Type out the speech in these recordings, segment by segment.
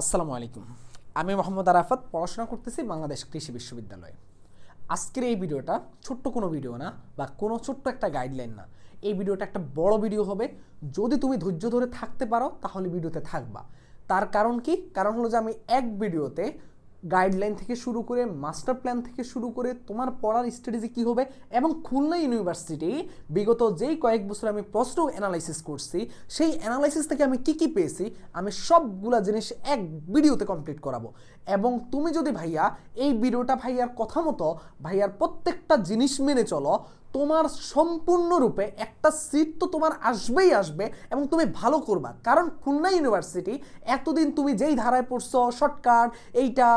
আসসালামু আলাইকুম। আমি মোহাম্মদ আরাফাত, পড়াশোনা করতেছি বাংলাদেশ কৃষি বিশ্ববিদ্যালয়ে। আজকের এই ভিডিওটা ছোট্ট কোনো ভিডিও না বা কোনো ছোট্ট একটা গাইডলাইন না। এই ভিডিওটা একটা বড় ভিডিও হবে। যদি তুমি ধৈর্য ধরে থাকতে পারো, তাহলে ভিডিওতে থাকবা। তার কারণ কি? কারণ হলো যে আমি এক ভিডিওতে গাইডলাইন থেকে শুরু করে মাস্টার প্ল্যান থেকে শুরু করে তোমার পড়ার স্ট্র্যাটেজি কী হবে এবং খুলনা ইউনিভার্সিটি বিগত যেই কয়েক বছর আমি প্রশ্ন অ্যানালাইসিস করছি, সেই অ্যানালাইসিস থেকে আমি কি কি পেয়েছি, আমি সবগুলা জিনিস এক ভিডিওতে কমপ্লিট করাবো। এবং তুমি যদি ভাইয়া এই ভিডিওটা ভাইয়ার কথা মতো, ভাইয়ার প্রত্যেকটা জিনিস মেনে চলো তোমার সম্পূর্ণরূপে একটা সিট তো তোমার আসবেই আসবে এবং তুমি ভালো করবা। কারণ খুলনা ইউনিভার্সিটি এতদিন তুমি যেই ধারায় পড়ছো শর্টকাট এইটা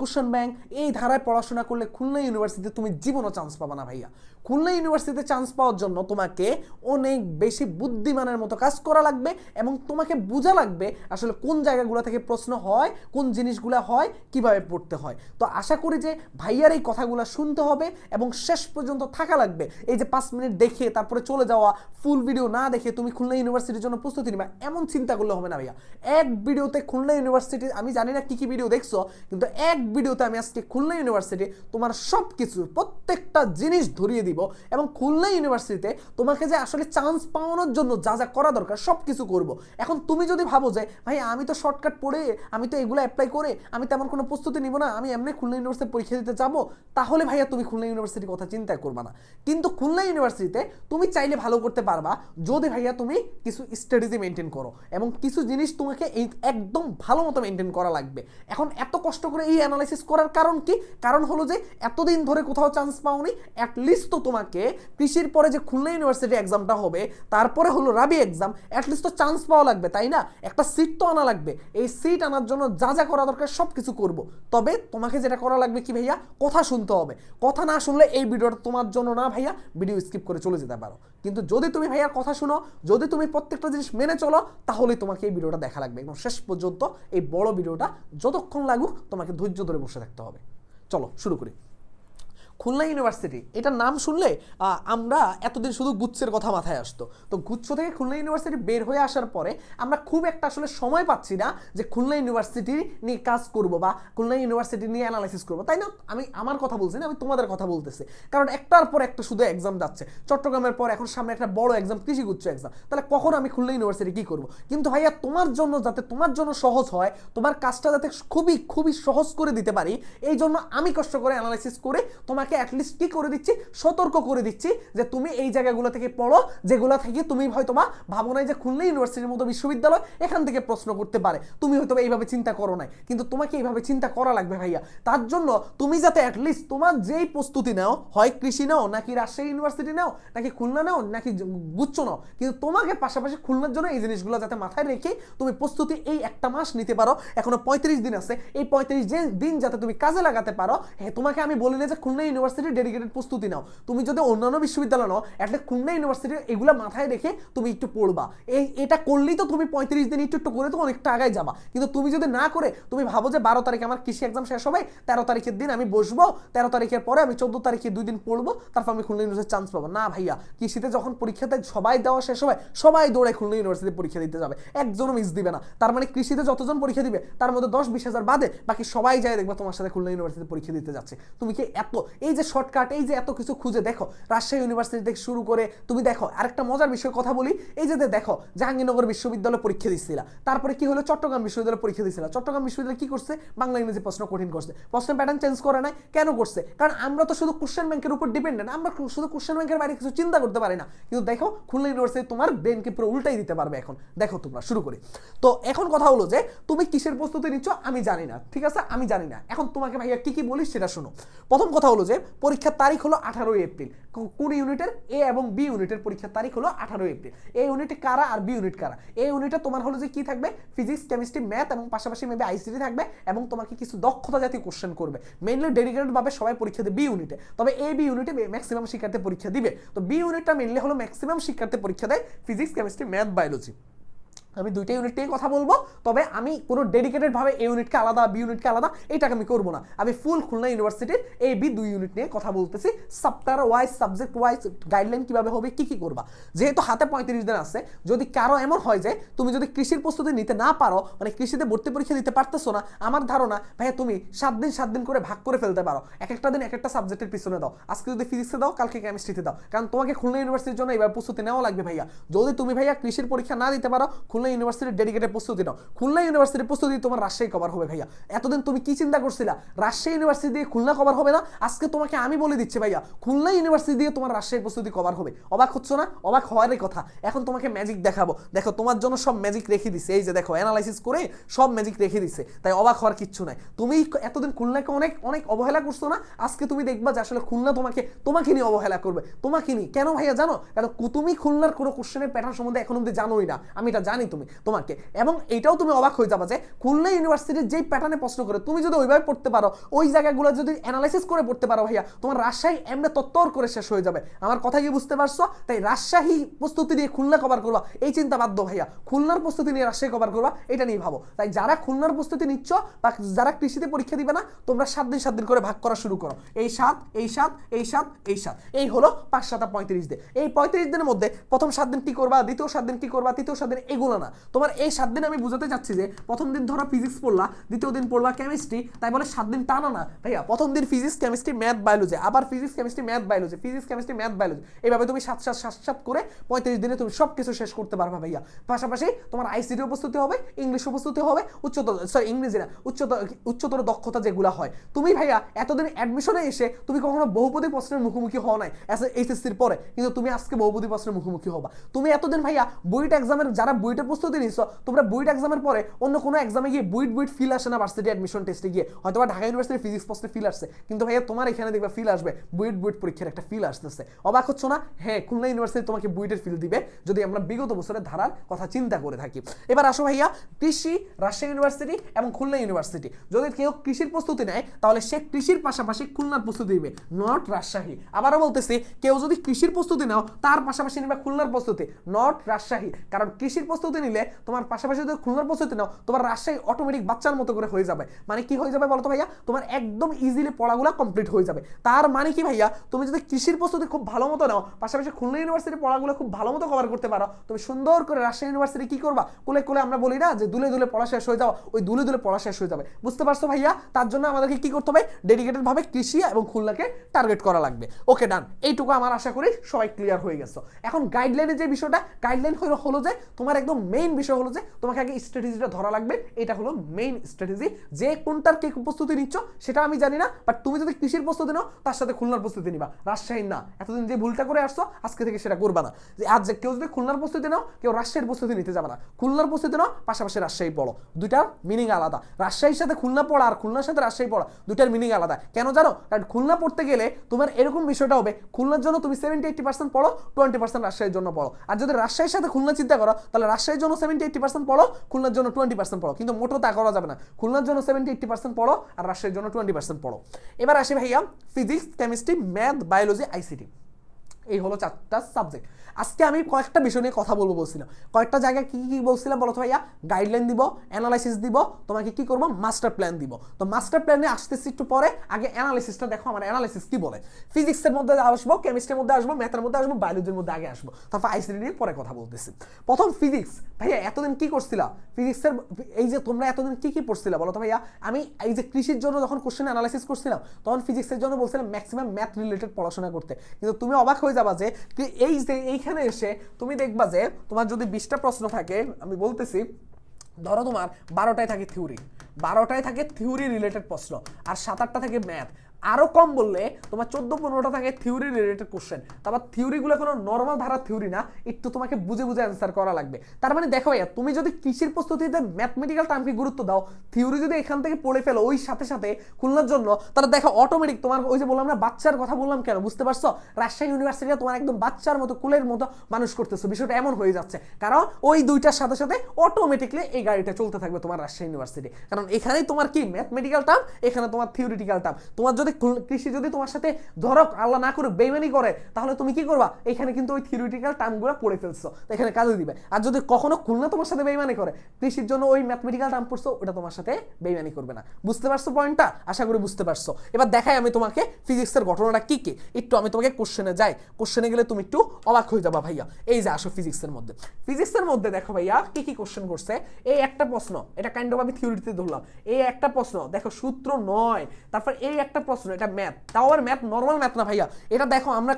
কোশ্চেন ব্যাংক এই ধারায় পড়াশোনা করলে খুলনা ইউনিভার্সিটিতে তুমি জীবনও চান্স পাবা না ভাইয়া। খুলনা ইউনিভার্সিটিতে চান্স পাওয়ার জন্য তোমাকে অনেক বেশি বুদ্ধিমানের মতো কাজ করা লাগবে এবং তোমাকে বোঝা লাগবে আসলে কোন জায়গাগুলো থেকে প্রশ্ন হয়, কোন জিনিসগুলো হয়, কীভাবে পড়তে হয়। তো আশা করি যে ভাইয়ার এই কথাগুলো শুনতে হবে এবং শেষ পর্যন্ত থাকা লাগবে। এই যে পাঁচ মিনিট দেখে তারপরে চলে যাওয়া ফুল ভিডিও না দেখে তুমি খুলনা ইউনিভার্সিটির জন্য প্রস্তুতি নিবা, এমন চিন্তা করলে হবে না ভাইয়া। এক ভিডিওতে খুলনা ইউনিভার্সিটি আমি জানি না কি কি ভিডিও দেখছ, কিন্তু এক ভিডিওতে আমি আজকে খুলনা ইউনিভার্সিটি তোমার সব কিছু প্রত্যেকটা জিনিস ধরিয়ে দিব এবং খুলনা ইউনিভার্সিটিতে তোমাকে যে আসলে চান্স পাওয়ানোর জন্য যা যা করা দরকার সব কিছু করব। এখন তুমি যদি ভাবো যে, ভাই, আমি তো শর্টকাট পড়ে, আমি তো এগুলো অ্যাপ্লাই করে, আমি তেমন কোনো প্রস্তুতি নিব না, আমি এমনি খুলনা ইউনিভার্সিটি পরীক্ষা দিতে যাব, তাহলে ভাইয়া তুমি খুলনা ইউনিভার্সিটির কথা চিন্তা করবা না। কিন্তু খুলনা ইউনিভার্সিটিতে তুমি চাইলে ভালো করতে পারবা। যদি ভাইয়া তুমি কিছু স্ট্র্যাটেজি মেনটেন করো এবং কিছু জিনিস তোমাকে এই একদম ভালো মতো মেনটেন করা লাগবে। এখন এত কষ্ট করে এই অ্যানালাইসিস করার কারণ কি? কারণ হলো যে এতদিন ধরে কোথাও চান্স পাওনি। অ্যাটলিস্ট তো তোমাকে কৃষির পরে যে খুলনা ইউনিভার্সিটি এক্সামটা হবে, তারপরে হলো রাবি এক্সাম অ্যাটলিস্ট তো চান্স পাওয়া লাগবে, তাই না? একটা সিট তো আনা লাগবে। এই সিট আনার জন্য যা যা করা দরকার সব কিছু করব। তবে তোমাকে যেটা করা লাগবে কি ভাইয়া? কথা শুনতে হবে। কথা না শুনলে এই ভিডিওটা তোমার জন্য না ভাইয়া। ভিডিও স্কিপ করে চলে যেতে পারো। কিন্তু যদি তুমি ভাইয়ার কথা শুনো, যদি তুমি প্রত্যেকটা জিনিস মেনে চলো, তাহলেই তোমাকে এই ভিডিওটা দেখা লাগবে এবং শেষ পর্যন্ত এই বড় ভিডিওটা যতক্ষণ লাগুক তোমাকে ধৈর্য ধরে বসে থাকতে হবে। চলো, শুরু করি। খুলনা ইউনিভার্সিটি এটার নাম শুনলে আমরা এতদিন শুধু গুচ্ছের কথা মাথায় আসতো। তো গুচ্ছ থেকে খুলনা ইউনিভার্সিটি বের হয়ে আসার পরে, আমরা খুব একটা আসলে সময় পাচ্ছি না যে খুলনা ইউনিভার্সিটি নিয়ে কাজ করব বা খুলনা ইউনিভার্সিটি নিয়ে অ্যানালাইসিস করব। তাই না? আমি আমার কথা বলছি না, আমি তোমাদের কথা বলতেছি। কারণ একটার পর একটা শুধু এক্সাম যাচ্ছে। চট্টগ্রামের পর এখন সামনে একটা বড় এক্সাম কৃষিগুচ্ছ এক্সাম তাহলে কখন আমি খুলনা ইউনিভার্সিটি কি করব? কিন্তু ভাইয়া, তোমার জন্য যাতে তোমার জন্য সহজ হয়, তোমার কাজটা যাতে খুবই খুবই সহজ করে দিতে পারি, এই জন্য আমি কষ্ট করে অ্যানালাইসিস করে তোমাকে অ্যাটলিস্ট কি করে দিচ্ছি? সতর্ক করে দিচ্ছি যে তুমি এই জায়গাগুলো থেকে পড়ো, যেগুলো থেকে তুমি হয়তো বা ভাবো নাই যে খুলনা ইউনিভার্সিটির মতো বিশ্ববিদ্যালয় এখান থেকে প্রশ্ন করতে পারে। তুমি হয়তো এইভাবে চিন্তা করো নাই। কিন্তু তোমাকে এইভাবে চিন্তা করা লাগবে ভাইয়া। তার জন্য তুমি যাতে অ্যাটলিস্ট তোমার যেই প্রস্তুতি নাও, হয় কৃষি নাও, নাকি রাজশাহী ইউনিভার্সিটি নাও, নাকি খুলনা নাও, নাকি গুচ্ছ নাও, কিন্তু তোমাকে পাশাপাশি খুলনার জন্য এই জিনিসগুলো যাতে মাথায় রেখে তুমি প্রস্তুতি এই একটা মাস নিতে পারো। এখনও পঁয়ত্রিশ দিন আছে। এই পঁয়ত্রিশ দিন যাতে তুমি কাজে লাগাতে পারো। হ্যাঁ তোমাকে আমি বলি না যে খুলনা ইউনিভার্সিটির ডেডিকেটেড প্রস্তুতি নাও। তুমি যদি অন্যান্য বিশ্ববিদ্যালয় নাও, একটা খুলনা ইউনিভার্সিটির এগুলো মাথায় রেখে তুমি একটু পড়বা। এই এটা করলেই তো তুমি পঁয়ত্রিশ দিন একটু একটু করে তো অনেকটা আগায় যাবা। কিন্তু তুমি যদি না করে, তুমি ভাবো যে বারো তারিখে আমার কৃষি এক্সাম শেষ হবে, তেরো তারিখের দিন আমি বসবো, তেরো তারিখের পরে আমি চোদ্দ তারিখে দুই দিন পড়ব, তারপর আমি খুলনা ইউনিভার্সিটি চান্স পাবো। না ভাইয়া, কৃষিতে যখন পরীক্ষাতে সবাই দেওয়া শেষ হবে, সবাই দৌড়ে খুলনা ইউনিভার্সিটি পরীক্ষা দিতে যাবে। একজনও মিস দিবে না। তার মানে কৃষিতে যতজন পরীক্ষা দিবে, তার মধ্যে দশ বিশ হাজার বাদে বাকি সবাই যায় দেখবে তোমার সাথে খুলনা ইউনিভার্সিটি পরীক্ষা দিতে যাচ্ছে। তুমি কি এত এই যে শর্টকাট এই যে এত কিছু খুঁজে, দেখো, রাজশাহী ইউনিভার্সিটি থেকে শুরু করে তুমি দেখো, আরেকটা মজার বিষয় কথা বলি, এই যে দেখো, জাহাঙ্গীরনগর বিশ্ববিদ্যালয় পরীক্ষা দিচ্ছিল তারপরে কি হলো, চট্টগ্রাম বিশ্ববিদ্যালয় পরীক্ষা দিচ্ছিল চট্টগ্রাম বিশ্ববিদ্যালয় কি করছে, বাংলা ইংরেজি প্রশ্ন কঠিন করছে, প্রশ্নের প্যাটার্ন চেঞ্জ করে নাই, কেন করছে, কারণ আমরা তো শুধু কোশ্চেন ব্যাংকের উপর ডিপেন্ডেন্ট আমরা শুধু কোশ্চেন ব্যাংকের বাইরে কিছু চিন্তা করতে পারি না, কিন্তু দেখো, খুলনা ইউনিভার্সিটি তোমার ব্রেনকে পুরো উল্টাই দিতে পারবে এখন, দেখো তোমরা, শুরু করি, তো এখন কথা হলো যে, তুমি কিসের প্রস্তুতি নিচ্ছ আমি জানি না, ঠিক আছে, আমি জানি না, এখন তোমাকে ভাইয়া কি কি বলিস সেটা শোনো, প্রথম কথা হলো যে পরীক্ষার তারিখ হলো আঠারোই এপ্রিল। কোন ইউনিটের? এ এবং বি ইউনিটের পরীক্ষার তারিখ হলো আঠারোই এপ্রিল। এ ইউনিটে কারা আর বি ইউনিট কারা? এ ইউনিটে তোমার হলো যে কি থাকবে? ফিজিক্স, কেমিস্ট্রি, ম্যাথ এবং পাশাপাশি মেবি আইসিটি থাকবে এবং তোমাকে কিছু দক্ষতা জাতীয় কোশ্চেন করবে। মেনলি ডেডিকেটেড ভাবে সবাই পরীক্ষা দেবে বি ইউনিটে। তবে এ বি ইউনিটে ম্যাক্সিমাম শিক্ষার্থী পরীক্ষা দিবে। তো বি ইউনিটটা মেনলি হলো ম্যাক্সিমাম শিক্ষার্থী পরীক্ষা দেয় ফিজিক্স, কেমিস্ট্রি, ম্যাথ বায়োলজি আমি দুইটা ইউনিট নিয়ে কথা বলব, তবে আমি কোনো ডেডিকেটেড ভাবে এই ইউনিটকে আলাদা বি ইউনিটকে আলাদা এইটাকে আমি করব না। আমি ফুল খুলনা ইউনিভার্সিটির এই বি দুই ইউনিট নিয়ে কথা বলতেছি সাপ্তার ওয়াইজ সাবজেক্ট ওয়াইজ গাইডলাইন কীভাবে হবে, কি কি করবা। যেহেতু হাতে পঁয়ত্রিশ দিন আছে, যদি কারও এমন হয় যে, তুমি যদি কৃষির প্রস্তুতি নিতে না পারো মানে কৃষিতে ভর্তি পরীক্ষা দিতে পারতেছো না, আমার ধারণা, ভাইয়া তুমি সাত দিন সাত দিন করে ভাগ করে ফেলতে পারো। এক একটা দিন, এক একটা সাবজেক্টের পিছনে দাও। আজকে যদি ফিজিক্সে দাও, কালকে কেমিস্ট্রিতে দাও। কারণ তোমাকে খুলনা ইউনিভার্সিটির জন্য এবার প্রস্তুতি নেওয়া লাগবে ভাইয়া। যদি তুমি ভাইয়া কৃষির পরীক্ষা না দিতে পারো, খুলনা ইউনিভার্সিটির ডেডিকেটেড প্রস্তুতি নাও। খুলনা ইউনিভার্সিটির প্রস্তুতি তোমার রাজশাহী কভার হবে ভাইয়া। এতদিন তুমি কি চিন্তা করছিলা? রাজশাহী ইউনিভার্সিটি দিয়ে খুলনা কভার হবে না? আজকে তোমাকে আমি বলে দিচ্ছি ভাইয়া, খুলনা ইউনিভার্সিটি দিয়ে তোমার রাজশাহীর প্রস্তুতি কভার হবে। অবাক হচ্ছ না? অবাক হওয়ারই কথা। এখন তোমাকে ম্যাজিক দেখাবো। দেখো, তোমার জন্য সব ম্যাজিক রেখে দিছে। এই যে দেখো অ্যানালাইসিস করে সব ম্যাজিক রেখে দিছে। তাই অবাক হওয়ার কিচ্ছু নাই। তুমি এতদিন খুলনাকে অনেক অনেক অবহেলা করছ না? আজকে তুমি দেখবা যে আসলে খুলনা তোমাকে তোমাকে নিয়ে অবহেলা করবে। তোমাকে নিয়ে। কেন ভাইয়া জানো? কারণ তুমি খুলনার কোনো কোশ্চেনের প্যাটার্ন সম্বন্ধে এখন অব্দি জানোই না। আমি এটা জানি তুমি, তোমাকে। এবং এটাও তুমি অবাক হয়ে যাবা যে, খুলনা ইউনিভার্সিটির যেই প্যাটার্নে প্রশ্ন করে, তুমি যদি ওইভাবে পড়তে পারো, ওই জায়গাগুলো যদি অ্যানালাইসিস করে পড়তে পারো ভাইয়া, তোমার রাজশাহী এমনি তত্তর করে শেষ হয়ে যাবে। আমার কথা কি বুঝতে পারছ? তাই রাজশাহী প্রস্তুতি নিয়ে খুলনা কভার করবা, এই চিন্তা বাধ্য ভাইয়া। খুলনার প্রস্তুতি নিয়ে রাজশাহী কভার করবা, এটা নিয়ে ভাবো। তাই যারা খুলনার প্রস্তুতি নিচ্ছ বা যারা কৃষিতে পরীক্ষা দিবে না, তোমরা সাত দিন সাত দিন করে ভাগ করা শুরু করো। এই সাত এই সাত এই সাত এই সাত। এই হলো পাঁচ, সাতা পঁয়ত্রিশ দিন। এই পঁয়ত্রিশ দিনের মধ্যে প্রথম সাত দিন কি করবা, দ্বিতীয় সাত দিন কি করবা, তৃতীয় সাত দিন এগুলো না। তোমার এই সাত দিন আমি বুঝাতে চাচ্ছি যে, প্রথম দিন ধরো ফিজিক্স পড়লা, দ্বিতীয় দিন পড়বা কেমিস্ট্রি তাই বলে সাত দিন টানা না। ভাইয়া, প্রথম দিন ফিজিক্স কেমিস্ট্রি ম্যাথ বায়োলজি আবার physics chemistry math biology physics chemistry math biology এইভাবে তুমি সাত সাত সাত সাত করে পঁয়ত্রিশ দিনে তুমি সব কিছু শেষ করতে পারবা ভাইয়া। পাশাপাশি তোমার আইসিডি উপস্থিতি হবে ইংলিশ উপস্থিতি হবে, উচ্চতর সরি ইংরেজি না, উচ্চতর উচ্চতর দক্ষতা যেগুলো হয়। তুমি ভাইয়া এতদিন অ্যাডমিশনে এসে তুমি কখনো বহুপদী প্রশ্নের মুখোমুখি হও নাই এইচএসসির পরে, কিন্তু তুমি আজকে বহুপদী প্রশ্নের মুখোমুখি হবা। তুমি এতদিন ভাইয়া বুয়েট এক্সামের যারা বুয়েটের প্রস্তুতি নিচ্ছ তোমরা বুয়েট এক্সামের পরে অন্য কোনো এক্সামে গিয়ে বুয়েট বুয়েট ফিল আসে না ভার্সিটি অ্যাডমিশন টেস্টে গিয়ে। হয়তো ঢাকা ইউনিভার্সিটি ফিজিক্স পোস্টে ফিল আসছে, কিন্তু ভাইয়া তোমার এখানে দেখবে ফিল আসবে বুয়েট বুয়েট পরীক্ষার একটা ফিল আসতেছে। অবাক হচ্ছ না? হ্যাঁ খুলনা ইউনিভার্সিটি তোমাকে বুয়েটের ফিল দিবে, যদি আমরা বিগত বছরের ধারার কথা চিন্তা করে থাকি। এবার আসো ভাইয়া, কৃষি, রাজশাহী ইউনিভার্সিটি এবং খুলনা ইউনিভার্সিটি যদি কেউ কৃষির প্রস্তুতি নেয়, তাহলে সে কৃষির পাশাপাশি খুলনার প্রস্তুতি দিবে নট রাজশাহী। আবারও বলতেছি, কেউ যদি কৃষির প্রস্তুতি নাও, তার পাশাপাশি নেবে খুলনার প্রস্তুতি নট রাজশাহী। কারণ কৃষির প্রস্তুতি নিলে তোমার পাশাপাশি যদি খুলনার প্রস্তুতি নাও, তোমার রাজশাহী অটোমেটিক বাচ্চার মতো করে হয়ে যাবে। মানে কি হয়ে যাবে বলতো ভাইয়া? তোমার একদম ইজিলি পড়াগুলো কমপ্লিট হয়ে যাবে। তার মানে কি ভাইয়া? তুমি যদি কৃষির প্রস্তুতি খুব ভালো মতো নাও, পাশাপাশি খুলনা ইউনিভার্সিটির পড়াগুলো খুব ভালো মতো কভার করতে পারো, তুমি সুন্দর করে রাজশাহী ইউনিভার্সিটি কি করবা? কোলে কোলে আমরা বলি না যে দুলে দুলে পড়া শেষ হয়ে যাওয়া ওই দুলে দুলে পড়া শেষ হয়ে যাবে। বুঝতে পারছ ভাইয়া? তার জন্য আমাদেরকে কি করতে হবে? ডেডিকেটেড ভাবে কৃষি এবং খুলনাকে টার্গেট করা লাগবে। ওকে ডান এইটুকু আমার আশা করি সবাই ক্লিয়ার হয়ে গেছে। এখন গাইডলাইনের যে বিষয়টা গাইডলাইন হলো যে তোমার একদম মেইন বিষয় হলো যে তোমাকে আগে স্ট্র্যাটেজিটা ধরা লাগবে। এটা হলো মেইন স্ট্র্যাটেজি যে কোনটার কে প্রস্তুতি নিচ্ছ, সেটা আমি জানি না বাট তুমি যদি কৃষির প্রস্তুতি নাও, তার সাথে খুলনার প্রস্তুতি নিবা। রাজশাহীর না। এতদিন যে ভুলটা করে আসছো, আজকে থেকে সেটা করবা না। যে আজ কেউ যদি খুলনার প্রস্তুতি নাও, কেউ রাজশাহীর প্রস্তুতি নিতে যাবে না। খুলনার প্রস্তুতি নাও, পাশাপাশি রাজশাহী পড়ো। দুইটার মিনিং আলাদা। রাজশাহীর সাথে খুলনা পড়া আর খুলনার সাথে রাজশাহী পড়া, দুইটার মিনিং আলাদা। কেন জানো? কারণ খুলনা পড়তে গেলে তোমার এরকম বিষয়টা হবে, খুলনার জন্য তুমি সেভেন্টি এইটি পার্সেন্ট পড়ো টোয়েন্টি পার্সেন্ট রাজশাহীর জন্য পড়ো। আর যদি রাজশাহীর সাথে খুলনা চিন্তা করো, তাহলে রাজশাহীর জন্য সেভেন্টি এইটি পার্সেন্ট পড়ো, খুলনার জন্য টোয়েন্টি পার্সেন্ট পড়ো। কিন্তু মোটো তা করা যাবে না। খুলনার জন্য সেভেন্টি এইটি পার্সেন্ট পড়ো আর রাজশাহীর জন্য টোয়েন্টি পার্সেন্ট পড়ো। এবার আসি ভাইয়া physics chemistry math biology ICT এই হলো চারটা সাবজেক্ট আজকে আমি কয়েকটা বিষয় নিয়ে কথা বলব বলছিলাম। কয়েকটা জায়গায় কি কি বলছিলাম বলো তো ভাইয়া? গাইডলাইন দিব অ্যানালাইসিস দিব, তোমাকে কি করব? মাস্টার প্ল্যান দিব। তো মাস্টার প্ল্যানে আসতেছি একটু পরে। আগে অ্যানালাইসিসটা দেখো, আমার অ্যানালাইসিস কি বলে। ফিজিক্সের মধ্যে আসব কেমিস্ট্রির মধ্যে আসব ম্যাথের মধ্যে আসব বায়োলজির মধ্যে আগে আসব। তারপর আইসিডি নিয়ে পরে কথা বলতেছি। প্রথম ফিজিক্স ভাইয়া, এতদিন কি করছিলা? ফিজিক্সের এই যে তোমরা এতদিন কি কি পড়ছিলা বলো তো ভাইয়া? আমি এই যে কৃষির জন্য যখন কোশ্চেন অ্যানালাইসিস করছিলাম, তখন ফিজিক্সের জন্য বলছিলাম ম্যাক্সিমাম ম্যাথ রিলেটেড পড়াশোনা করতে। কিন্তু তুমি অবাক হয়ে যাবা যে এই যে এইখানে এসে তুমি দেখবা যে, তোমার যদি বিশটা প্রশ্ন থাকে, আমি বলতেছি, ধরো তোমার বারোটায় থাকে থিওরি বারোটায় থাকে থিওরি রিলেটেড প্রশ্ন, আর সাত আটটা থাকে ম্যাথ আরও কম বললে তোমার চোদ্দ পনেরোটা থাকে থিওরি রিলেটেড কোশ্চেন তারপর থিওরিগুলো কোনো নর্মাল ধারার থিওরি না, একটু তোমাকে বুঝে বুঝে অ্যান্সার করা লাগবে। তার মানে দেখো ভাইয়া, তুমি যদি কৃষির প্রস্তুতিতে ম্যাথমেটিক্যাল টার্মকে গুরুত্ব দাও থিওরি যদি এখান থেকে পড়ে ফেলো ওই সাথে সাথে খুলনার জন্য, তাহলে দেখো অটোমেটিক তোমার ওই যে বললাম না, বাচ্চার কথা বললাম কেন? বুঝতে পারছ? রাজশাহী ইউনিভার্সিটিতে তোমার একদম বাচ্চার মতো, কুলের মতো মানুষ করতেছো। বিষয়টা এমন হয়ে যাচ্ছে। কারণ ওই দুইটার সাথে সাথে অটোমেটিকলি এই গাড়িটা চলতে থাকবে তোমার রাজশাহী ইউনিভার্সিটি কারণ এখানেই তোমার কি? ম্যাথমেটিক্যাল টার্ম এখানে তোমার থিওরিটিক্যাল টার্ম তোমার যদি কৃষি যদি তোমার সাথে ধরক আল্লাহ না করে বেইমানি করে, তাহলে তুমি কি করবা? এখানে কিন্তু ওই থিওরিটিক্যাল টার্মগুলো পড়ে ফেলছো এখানে কাজে দিবে। আর যদি কখনো খুলনা তোমার সাথে বেইমানি করে, কৃষির জন্য ওই ম্যাথমেটিক্যাল টার্ম পড়ছো, ওটা তোমার সাথে বেইমানি করবে না। বুঝতে পারছ পয়েন্টটা আশা করি বুঝতে পারছ। এবার দেখাই আমি তোমাকে ফিজিক্সের ঘটনাটা কি কি। একটু আমি তোমাকে কোশ্চেনে যাই। কোশ্চেনে গেলে তুমি একটু অবাক হয়ে যাবা ভাইয়া। এই যে আসো ফিজিক্সের মধ্যে। ফিজিক্সের মধ্যে দেখো ভাইয়া, কি কি কোশ্চেন করছে? এই একটা প্রশ্ন, এটা কাইন্ড অফ আমি থিওরিতে ধরলাম। এই একটা প্রশ্ন, দেখো সূত্র নয়, তারপর এই একটা এটা ম্যাথ তাও আবার ম্যাথ নর্মাল ম্যাথ না ভাইয়া। এটা দেখো, আমরা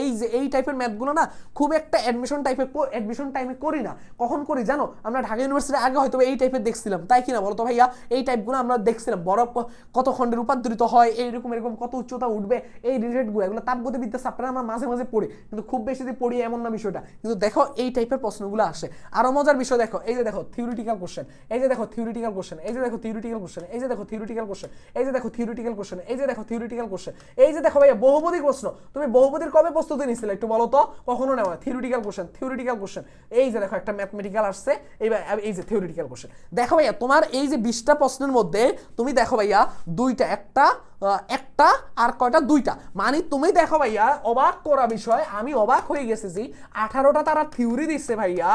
এই যে, এই টাইপের ম্যাথগুলো না, খুব একটা অ্যাডমিশন টাইপের অ্যাডমিশন টাইমে করি না। কখন করি জানো? আমরা ঢাকা ইউনিভার্সিটি আগে হয়তো এই টাইপের দেখছিলাম। তাই কিনা বলো তো ভাইয়া? এই টাইপগুলো আমরা দেখছিলাম। বরফ কত খণ্ডে রূপান্তরিত হয়, এইরকম, এরকম, কত উচ্চতা উঠবে, এই রিলেটেডগুলো এগুলো তাপগতিবিদ্যা চাপটা আমরা মাঝে মাঝে পড়ি, কিন্তু খুব বেশি যে পড়ি এমন না বিষয়টা। কিন্তু দেখো, এই টাইপের প্রশ্নগুলো আসে। আরও মজার বিষয় দেখো, এই যে দেখো থিওরিটিক্যাল কোশ্চেন এই যে দেখো থিওরিটিক্যাল কোশ্চেন এই যে দেখো থিওরিটিক্যাল কোশ্চেন এই যে দেখো থিওরিটিক্যাল কোশ্চেন এই যে দেখো থিওরিটিক্যাল কোশ্চেন এই যে দেখো থিওরিটিক্যাল কোশ্চেন এই যে দেখো ভাইয়া বহুপদী প্রশ্ন। তুমি বহুপদীর কবে প্রস্তুতি নিছিলে একটু বলো তো? কখনো নেওয়া থিওরিটিক্যাল কোশ্চেন থিওরিটিক্যাল কোশ্চেন এই যে দেখো একটা ম্যাথমেটিক্যাল আসছে। এইবার এই যে থিওরিটিক্যাল কোশ্চেন দেখো ভাইয়া তোমার এই যে বিশটা প্রশ্নের মধ্যে তুমি দেখো ভাইয়া দুইটা একটা আহ, একটা আর কয়টা? দুইটা। মানে তুমি দেখো ভাইয়া, অবাক করা বিষয়, আমি অবাক হয়ে গেছি যে আঠারোটা তারা থিওরি দিচ্ছে ভাইয়া,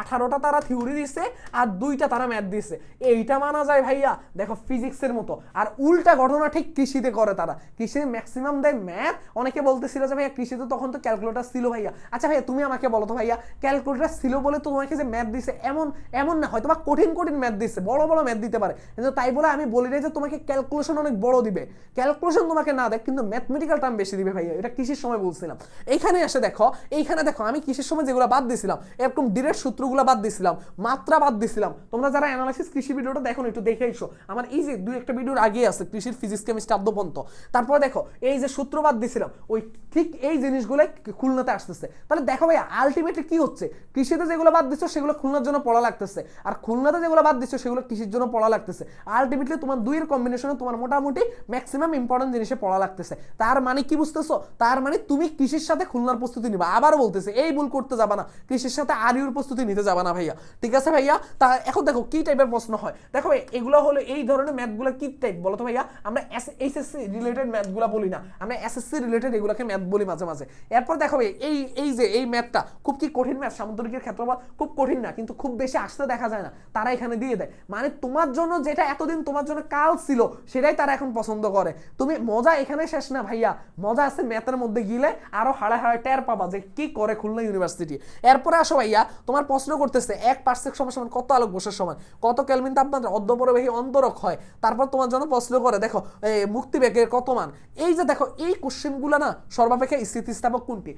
আঠারোটা তারা থিওরি দিচ্ছে আর দুইটা তারা ম্যাথ দিচ্ছে এইটা মানা যায় ভাইয়া, দেখো ফিজিক্সের মতো। আর উল্টা ঘটনা ঠিক কৃষিতে করে তারা। কৃষিতে ম্যাক্সিমাম দেয় ম্যাথ অনেকে বলতেছিল যে ভাইয়া, কৃষিতে তখন তো ক্যালকুলেটার ছিল ভাইয়া। আচ্ছা ভাইয়া, তুমি আমাকে বলো তো ভাইয়া ক্যালকুলেটার ছিল বলে তো তোমাকে যে ম্যাথ দিছে, এমন এমন না হয়তো বা কঠিন কঠিন ম্যাথ দিচ্ছে বড় বড় ম্যাথ দিতে পারে। কিন্তু তাই বলে আমি বলি না যে তোমাকে ক্যালকুলেশন অনেক বড় দিবে। ক্যালকুলেশন তোমাকে না দেয় কিন্তু ম্যাথমেটিক্যাল টার্ম বেশি দিবে ভাইয়া, এটা কৃষির সময় বলছিলাম? এইখানে এসে দেখো, এইখানে দেখো, আমি কৃষির সময় যেগুলো বাদ দিছিলাম, এরকম ডিরেক্ট সূত্রগুলো বাদ দিছিলাম, মাত্রা বাদ দিছিলাম। তোমরা যারা অ্যানালাইসিস কৃষি ভিডিওটা দেখো একটু দেখে এসো। আমার এই যে দুই একটা ভিডিওর আগে আছে, কৃষির ফিজিক্স কেমিস্ট্রি আদ্যপন্ত তারপরে দেখো, এই যে সূত্র বাদ দিছিলাম, ওই ঠিক এই জিনিসগুলো খুলনাতে আসতেছে। তাহলে দেখো ভাই আলটিমেটলি কি হচ্ছে? কৃষিতে যেগুলো বাদ দিচ্ছ সেগুলো খুলনার জন্য পড়া লাগতেছে। আর খুলনাতে যেগুলো বাদ দিচ্ছ সেগুলো কৃষির জন্য পড়া লাগতেছে। আলটিমেটলি তোমার দুইয়ের কম্বিনেশনে তোমার মোটামুটি ম্যাক্সিমাম ইম্পর্টেন্ট জিনিসে পড়া লাগতেছে। তার মানে কি বুঝতেছো? তার মানে তুমি কৃষির সাথে খুলনার প্রস্তুতি নিবা। আবার বলতেছে, এই ভুল করতে যাবা না। কৃষির সাথে আরিউর প্রস্তুতি নিতে যাবা না ভাইয়া। ঠিক আছে ভাইয়া? তা এখন দেখো, কি টাইপের প্রশ্ন হয়? দেখো, এগুলো হলো এই ধরনের ম্যাথগুলো কি টাইপ বলো তো ভাইয়া? আমরা এইচএসসি রিলেটেড ম্যাথগুলো বলি না। আমরা এসএসসি রিলেটেড এগুলোকে ম্যাথ বলি মাঝে মাঝে। এরপর দেখো এই এই যে, এই ম্যাথটা খুব কি কঠিন ম্যাথ সামুদ্রিকের ক্ষেত্রে বা খুব কঠিন না, কিন্তু খুব বেশি আসতে দেখা যায় না। তারা এখানে দিয়ে দেয়। মানে তোমার জন্য যেটা এতদিন তোমার জন্য কাল ছিল, সেটাই তারা এখন পছন্দ করে। তুমি মজা এখানে শেষ না, ভাইয়া। মজা আছে ম্যাথের মধ্যে গিলে আরও হাড়ে হাড়ে টের পাবা যে কি করে খুলনা ইউনিভার্সিটি এরপরে আসো ভাইয়া, তোমার প্রশ্ন করতেছে, এক পার্সেক সময় সমান কত আলোক বর্ষের সময় কত কেলভিন তাপমাত্রা? অর্ধপরবাহী অন্তরক হয়। তারপর তোমার জন্য প্রশ্ন করে, দেখো এই মুক্তিবেগের কত মান? এই যে দেখো, এই কোশ্চেনগুলো না, সর্বাপেক্ষা স্থিতিস্থাপক কোনটি?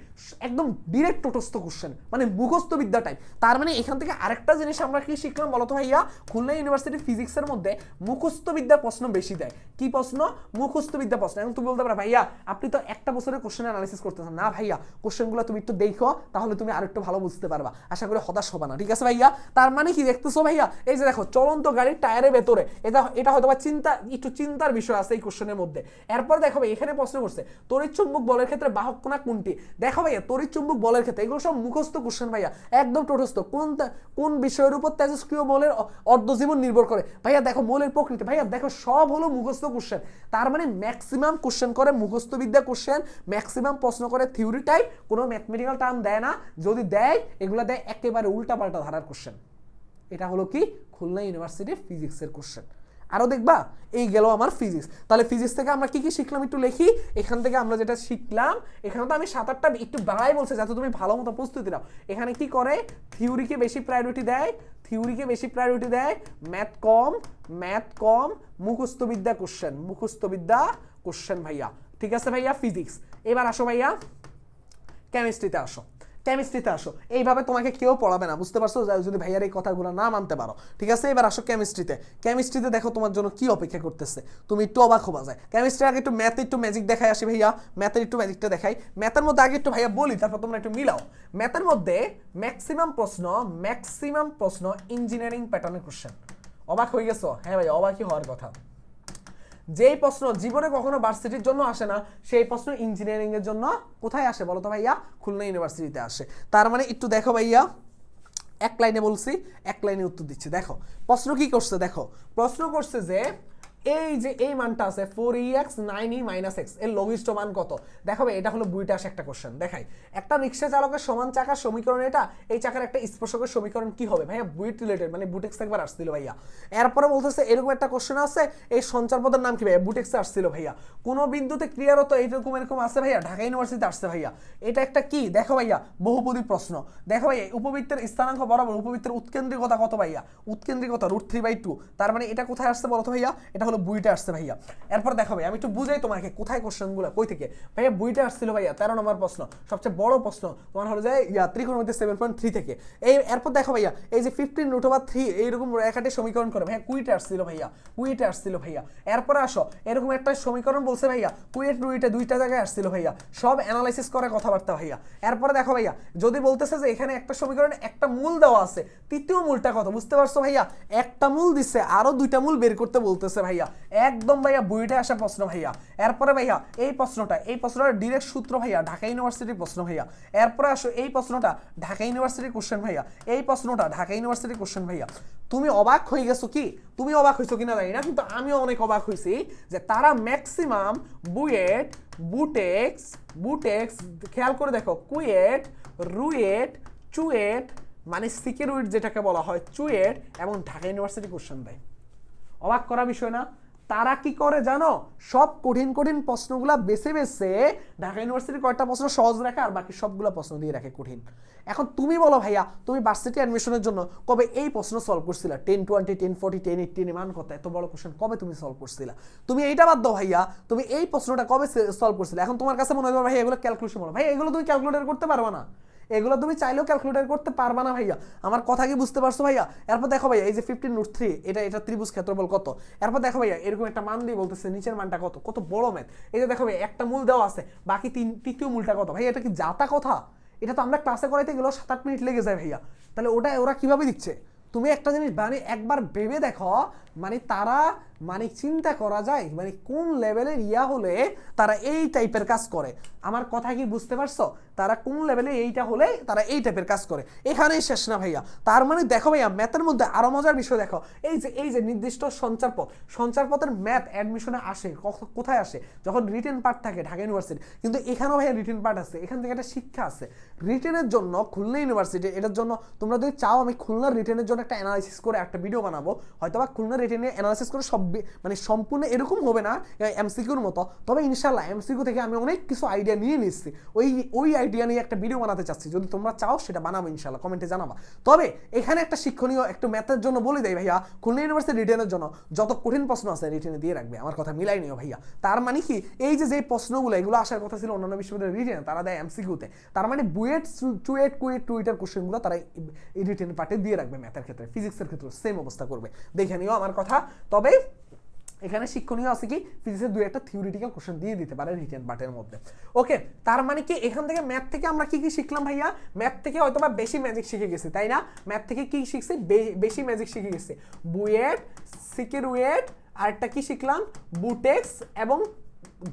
একদম ডিরেক্ট টোটস্থ কোশ্চেন মানে মুখস্থ বিদ্যা টাইপ তার মানে এখান থেকে আরেকটা জিনিস আমরা কি শিখলাম বলতো ভাইয়া? খুলনা ইউনিভার্সিটি ফিজিক্সের মধ্যে মুখস্থ বিদ্যার প্রশ্ন বেশি দেয়। কি প্রশ্ন? মুখস্থ বিদ্যা প্রশ্ন। এখন তুমি বলতে পারো, ভাইয়া, আপনি তো একটা বছরের কোশ্চেন অ্যানালিসিস করতেছেন। না ভাইয়া কোশ্চেনগুলো তুমি একটু দেখো, তাহলে তুমি আরেকটু ভালো বুঝতে পারবা। আশা করি হতাশ হবা না। ঠিক আছে ভাইয়া? তার মানে কি দেখতেছো ভাইয়া? এই যে দেখো, চলন্ত গাড়ির টায়ারের ভেতরে, এটা এটা হয়তো বা চিন্তা, একটু চিন্তার বিষয় আছে এই কোশ্চেনের মধ্যে। এরপর দেখো ভাই, এখানে প্রশ্ন করছে, তড়িৎ চুম্বক বলের ক্ষেত্রে বাহক কোণা কোনটি? দেখো ভাইয়া, তড়িৎ চুম্বক বলের ক্ষেত্রে, এগুলো সব মুখস্থ কোশ্চেন ভাইয়া, একদম টোটস্থ কোন কোন বিষয়ের উপর তেজস্ক্রিয় মৌলের অ- অর্ধজীবন নির্ভর করে? ভাইয়া, দেখো মৌলের প্রকৃতি, ভাইয়া, দেখো সব হলো মুখস্থ কোশ্চেন তার মানে ম্যাক্সিমাম কোশ্চেন করে মুখস্থ বিদ্যা কোশ্চেন ম্যাক্সিমাম প্রশ্ন করে থিওরি টাইপ কোনো ম্যাথমেটিক্যাল টার্ম দেয় না। যদি দেয়, এগুলো দেয় একেবারে উল্টাপাল্টা ধারার কোশ্চেন এটা হলো কি? খুলনা ইউনিভার্সিটির ফিজিক্সের কোশ্চেন আরও দেখবা, এই গেল আমার ফিজিক্স তাহলে ফিজিক্স থেকে আমরা কী কী শিখলাম একটু লিখি? এখান থেকে আমরা যেটা শিখলাম, এখানে তো আমি সাত আটটা একটু বাড়াই বলছে, যাতে তুমি ভালো মতো প্রস্তুতি নাও। এখানে কি করে? থিওরিকে বেশি প্রায়োরিটি দেয় থিওরিকে বেশি প্রায়োরিটি দেয় ম্যাথ কম ম্যাথ কম মুখস্থবিদ্যা কোশ্চেন মুখস্থবিদ্যা কোশ্চেন ভাইয়া। ঠিক আছে ভাইয়া? ফিজিক্স এবার আসো ভাইয়া। কেমিস্ট্রিতে আসো। কেমিস্ট্রিতে আসো। এইভাবে তোমাকে কেউ পড়াবে না, বুঝতে পারছ? যদি ভাইয়ার এই কথাগুলো না মানতে পারো। ঠিক আছে? এবার আসো কেমিস্ট্রিতে কেমিস্ট্রিতে দেখো তোমার জন্য কি অপেক্ষা করতেছে। তুমি একটু অবাক হবা যায়। কেমিস্ট্রি আগে একটু ম্যাথে একটু ম্যাজিক দেখাই আসি ভাইয়া। ম্যাথের একটু ম্যাজিকটা দেখাই। ম্যাথের মধ্যে আগে একটু ভাইয়া বলি, তারপর তোমরা একটু মিলাও। ম্যাথের মধ্যে ম্যাক্সিমাম প্রশ্ন ম্যাক্সিমাম প্রশ্ন ইঞ্জিনিয়ারিং প্যাটার্নের কোশ্চেন অবাক হয়ে গেছো? হ্যাঁ ভাই অবাকই হওয়ার কথা। যেই প্রশ্ন জীবনে কখনো ভার্সিটির জন্য আসে না, সেই প্রশ্ন ইঞ্জিনিয়ারিংয়ের জন্য কোথায় আসে বলো তো ভাইয়া? খুলনা ইউনিভার্সিটিতে আসে। তার মানে একটু দেখো ভাইয়া। এক লাইনে বলছি, এক লাইনে উত্তর দিচ্ছি। দেখো, প্রশ্ন কি করছে? দেখো, প্রশ্ন করছে যে এই যে এই মানটা আছে four e x nine e minus এক্সের লঘিষ্ঠ মান কত? দেখো ভাই, এটা হলো বুইটা আসে একটা কোশ্চেন দেখাই। একটা রিক্সা চালকের সমান চাকার সমীকরণ এটা এই চাকার একটা স্পর্শকের সমীকরণ কি হবে? ভাইয়া বুইট রিলেটেড মানে বুটেক্স একবার আসছিল ভাইয়া। এরপরে বলতেছে এরকম একটা কোশ্চেন আছে এই সঞ্চার পদের নাম কি ভাইয়া? বুটেক্সে আসছিল ভাইয়া। কোন বিন্দুতে ক্রিয়ারত এইরকম এরকম আছে ভাইয়া? ঢাকা ইউনিভার্সিটিতে আসছে ভাইয়া। এটা একটা কি? দেখো ভাইয়া বহুপদী প্রশ্ন। দেখো ভাইয়া উপবৃত্তের স্থানাঙ্ক বরাবর উপবৃত্তের উৎকেন্দ্রিকতা কত ভাইয়া? উৎকেন্দ্রিকতা রুট থ্রি বাই টু তার মানে এটা কোথায় আসছে বলতো ভাইয়া? এটা হলো বুইটা আসছে ভাইয়া। এরপর দেখো ভাই আমি একটু বুঝাই তোমাকে কোথায় কোশ্চেনগুলো কই থেকে? ভাইয়া বুইটা আসছিল ভাইয়া, তেরো নম্বর প্রশ্ন। সবচেয়ে বড় প্রশ্ন তোমার হলো যে, ইয়া ত্রিকোণমিতি সেভেন পয়েন্ট থ্রি থেকে। এই, এরপর দেখো ভাইয়া, এই যে ফিফটিন রুট ওভার থ্রি এইরকম রেখাটি সমীকরণ করে। ভাইয়া কুইটে আসছিল ভাইয়া কুইটে আসছিল ভাইয়া। এরপরে আসো, এরকম একটা সমীকরণ বলছে ভাইয়া কুইট রুইটে দুইটা জায়গায় আসছিল ভাইয়া। সব অ্যানালাইসিস করে কথাবার্তা ভাইয়া। এরপরে দেখো ভাইয়া, যদি বলতেছে যে এখানে একটা সমীকরণে, একটা মূল দেওয়া আছে, তৃতীয় মূলটা কত? বুঝতে পারছ ভাইয়া? একটা মূল দিচ্ছে আরও দুইটা মূল বের করতে বলতেছে ভাইয়া। একদম ভাইয়া বইটা আসা প্রশ্ন ভাইয়া। এরপরে ভাইয়া, এই প্রশ্নটা এই প্রশ্নটা ডিরেক্ট সূত্র ভাইয়া, ঢাকা ইউনিভার্সিটির প্রশ্ন ভাইয়া। এরপরে আসো, এই প্রশ্নটা, ঢাকা ইউনিভার্সিটির কোশ্চেন ভাইয়া। এই প্রশ্নটা, ঢাকা ইউনিভার্সিটির কোশ্চেন ভাইয়া। তুমি অবাক হয়ে গেছো কি? তুমি অবাক হয়েছো কিনা জানি না, কিন্তু আমিও অনেক অবাক হয়েছি যে তারা ম্যাক্সিমাম বুয়েট, বুটেক্স বুটেক্স, খেয়াল করে দেখো, কুয়েট, রুয়েট, চুয়েট মানে সিকিউরিট যেটাকে বলা হয়, চুয়েট এবং ঢাকা ইউনিভার্সিটি কোশ্চেন দেয়। অবাক করা বিষয় না। তারা কি করে জানো? সব কঠিন কঠিন প্রশ্নগুলা বেছে বেছে ঢাকা ইউনিভার্সিটির কয়েকটা প্রশ্ন সহজ রাখে আর বাকি সবগুলো প্রশ্ন দিয়ে রাখে কঠিন। এখন তুমি বলো ভাইয়া, তুমি ভার্সিটি অ্যাডমিশনের জন্য কবে এই প্রশ্ন সলভ করছিলা? Ten twenty ten forty ten eighteen মান কথা এত বড় কোশ্চেন কবে তুমি সলভ করছিলা? তুমি এইটা বাদ দাও ভাইয়া, তুমি এই প্রশ্নটা কবে সলভ করছিলে? এখন তোমার কাছে মনে হয় ভাই এগুলো ক্যালকুলেশন বলো। ভাই এগুলো তুমি ক্যালকুলেটর করতে পারবে না। এগুলো তুমি চাইলেও ক্যালকুলেটর করতে পারবা না ভাইয়া। আমার কথা কি বুঝতে পারছ ভাইয়া? এরপর দেখো ভাইয়া, এই যে ফিফটিন রুট থ্রি এটা এটা ত্রিভুজ ক্ষেত্রফল কত? এরপর দেখো ভাইয়া, এরকম একটা মান দিয়ে বলতেছে, নিচের মানটা কত? কত বড় ম্যাথ এই যে দেখো ভাইয়া, একটা মূল দেওয়া আছে, বাকি তিন, তৃতীয় মূলটা কত? ভাইয়া, এটা কি জাতা কথা? এটা তো আমরা ক্লাসে করাইতে গেলেও সাত আট মিনিট লেগে যায় ভাইয়া। তাহলে ওটা ওরা কীভাবে দিচ্ছে? তুমি একটা জিনিস মানে একবার ভেবে দেখো মানে তারা মানে চিন্তা করা যায় মানে কোন লেভেলের ইয়া হলে তারা এই টাইপের কাজ করে? আমার কথা কি বুঝতে পারছ? তারা কোন লেভেলে এইটা হলে তারা এই টাইপের কাজ করে? এখানেই শেষ না ভাইয়া। তার মানে দেখো ভাইয়া, ম্যাথের মধ্যে আরও মজার বিষয় দেখো। এই যে এই যে নির্দিষ্ট সঞ্চার পথ, সঞ্চার পথের ম্যাথ অ্যাডমিশনে আসে কোথায় আসে? যখন রিটেন পার্ট থাকে ঢাকা ইউনিভার্সিটি কিন্তু এখানেও ভাইয়া রিটেন পার্ট আছে। এখান থেকে একটা শিক্ষা আছে। রিটেনের জন্য খুলনা ইউনিভার্সিটি এটার জন্য তোমরা যদি চাও আমি খুলনার রিটেনের জন্য একটা অ্যানালাইসিস করে একটা ভিডিও বানাবো হয়তো বা খুলনা রিটেনে অ্যানালাইসিস করে সব মানে সম্পূর্ণ এরকম হবে না এমসিকিউর মতো। তবে ইনশাল্লাহ এমসিকিউ থেকে আমি অনেক কিছু আইডিয়া নিয়ে নিচ্ছি। ওই ওই আইডিয়া নিয়ে একটা ভিডিও বানাতে চাচ্ছি। যদি তোমরা চাও, সেটা বানাবো ইনশাল্লাহ কমেন্টে জানাবা। তবে এখানে একটা শিক্ষণীয় একটু ম্যাথের জন্য বলে দেয় ভাইয়া, খুলনা ইউনিভার্সিটি রিটেনের জন্য যত কঠিন প্রশ্ন আছে রিটেনে দিয়ে রাখবে। আমার কথা মিলাই নিও ভাইয়া। তার মানে কি, এই যে যে প্রশ্নগুলো, এগুলো আসার কথা ছিল অন্যান্য বিশ্ববিদ্যালয়ের রিটেনে তারা দেয় এমসিকিউতে। তার মানে বুয়েট, চুয়েট, কুয়েট, টুইটার কোশ্চেনগুলো তারা রিটেন পার্টে দিয়ে রাখবে ম্যাথের ক্ষেত্রে। ফিজিক্সের ক্ষেত্রে সেম অবস্থা করবে। দেখে নিও আমার কথা। তবে এখানে শিক্ষণীয় আছে কি? ফিজিক্সের দুই একটা থিওরিটিক্যাল কোশ্চেন দিয়ে দিতে পারে রিটেন পার্টের মধ্যে। ওকে তার মানে কি? এখান থেকে ম্যাথ থেকে আমরা কি কি শিখলাম ভাইয়া? ম্যাথ থেকে হয়তো বা বেশি ম্যাজিক শিখে গেছি, তাই না? ম্যাথ থেকে কি শিখছে? বেশি ম্যাজিক শিখে গেছে। বুয়েট সিকিরুয়েট আরেকটা কি শিখলাম? বুটেক্স এবং